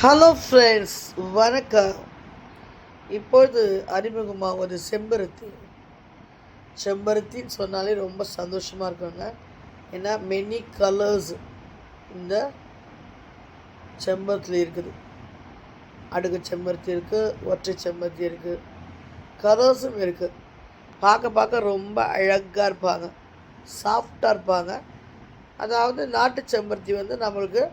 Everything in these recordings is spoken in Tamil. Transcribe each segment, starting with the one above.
ஹலோ ஃப்ரெண்ட்ஸ் வணக்கம். இப்பொழுது அறிமுகமாக ஒரு செம்பருத்தி. செம்பருத்தின்னு சொன்னாலே ரொம்ப சந்தோஷமாக இருக்குங்க. ஏன்னா மெனி கலர்ஸ் இந்த செம்பருத்தில் இருக்குது. அடுக்கு செம்பருத்தி இருக்குது ஒற்றை செம்பருத்தி இருக்குது கலர்ஸும் இருக்குது பார்க்க பார்க்க ரொம்ப அழகாக இருப்பாங்க. சாஃப்டாக இருப்பாங்க. அதாவது நாட்டு செம்பருத்தி வந்து நம்மளுக்கு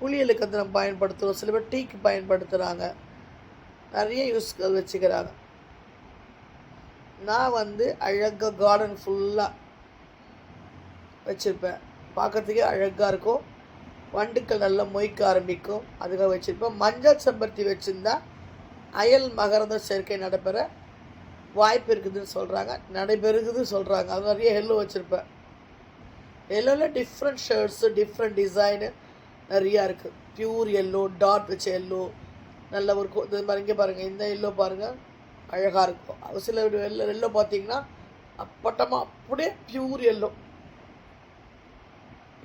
குளியலுக்கு வந்து நம்ம பயன்படுத்துகிறோம் சில பேர் டீக்கு பயன்படுத்துகிறாங்க நிறைய யூஸ்கள் வச்சுக்கிறாங்க. நான் வந்து அழகாக கார்டன் ஃபுல்லாக வச்சுருப்பேன். பார்க்கறதுக்கே அழகாக இருக்கும். வண்டுக்கள் நல்லா மொய்க்க ஆரம்பிக்கும். அதுக்காக வச்சுருப்பேன். மஞ்சள் செம்பருத்தி வச்சுருந்தா அயல் மகரந்த சேர்க்கை நடைபெற வாய்ப்பு இருக்குதுன்னு சொல்கிறாங்க நடைபெறுகுதுன்னு சொல்கிறாங்க அது நிறைய எல்லோ வச்சுருப்பேன். எல்லோவில் டிஃப்ரெண்ட் ஷர்ட்ஸு டிஃப்ரெண்ட் டிசைனு நிறையா இருக்குது பியூர் எல்லோ டாட் வச்ச எல்லோ நல்ல ஒரு இது மாதிரி இங்கே பாருங்கள் இந்த எல்லோ பாருங்கள் அழகாக இருக்கும் அது சில எல்லோ எல்லோ பார்த்தீங்கன்னா அப்பட்டமாக அப்படியே பியூர் எல்லோ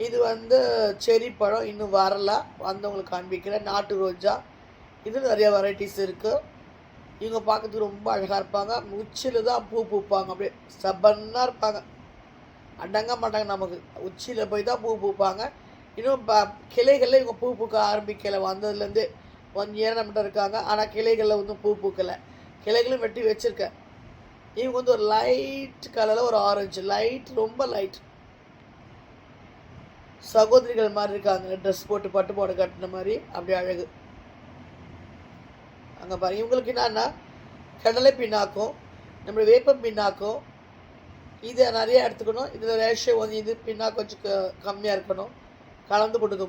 இது வந்து செரி பழம் இன்னும் வரல. வந்தவங்களுக்கு காண்பிக்கிறேன். நாட்டு ரோஜா. இது நிறைய வெரைட்டிஸ் இருக்குது இவங்க பார்க்கறதுக்கு ரொம்ப அழகாக இருப்பாங்க. உச்சியில் தான் பூ பூப்பாங்க. அப்படியே சபன்னாக இருப்பாங்க. அடங்க மாட்டாங்க நமக்கு. உச்சியில் போய் தான் பூ பூப்பாங்க. இன்னும் ப கிளைகளில் இவங்க பூ பூக்க ஆரம்பிக்கலை. வந்ததுலேருந்து ஒன் இயர் நம்மகிட்ட இருக்காங்க. ஆனால் கிளைகளில் வந்து பூ பூக்கலை. கிளைகளும் வெட்டி வச்சுருக்கேன் இவங்க வந்து ஒரு லைட் கலரில் ஒரு ஆரஞ்சு லைட் ரொம்ப லைட் சகோதரிகள் மாதிரி இருக்காங்க. ட்ரெஸ் போட்டு பட்டு போட கட்டின மாதிரி. அப்படியே அழகு. அங்கே பாருங்க. இவங்களுக்கு என்னன்னா கடலை பின்னாக்கும் நம்ம வேப்ப பின்னாக்கும் இதை நிறைய எடுத்துக்கணும். இதில் ரேஷியோ வந்து இது பின்னா கொஞ்சம் க- கம்மியாக இருக்கணும். கலந்து கொடுக்க